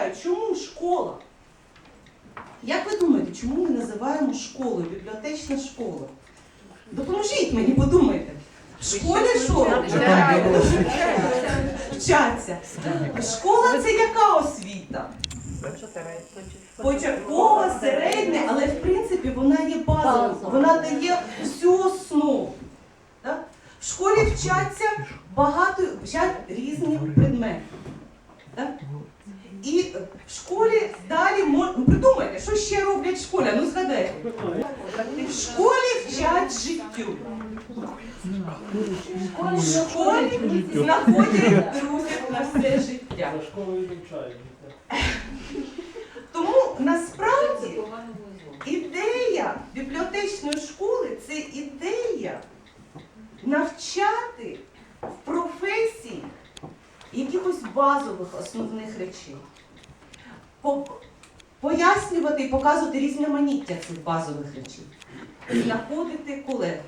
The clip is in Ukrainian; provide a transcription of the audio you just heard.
вивчають, чому школа? Як ви думаєте, чому ми називаємо школою, бібліотечна школа? Допоможіть мені, подумайте. В школі що? Вчаться. Школа це яка освіта? Початкова, середня, але в принципі вона є базовою, вона дає всю основу. Так? В школі вчаться багато вчать різні предмети. Так? В школі далі мож... ну, придумайте, що ще роблять в школі? Ну згадайте. В школі вчать життю. В школі знаходять друзів на все життя. Тому насправді ідея бібліотечної школи це ідея навчати в професії якихось базових основних речей. По- Пояснювати і показувати різноманіття цих базових речей. Знаходити колег.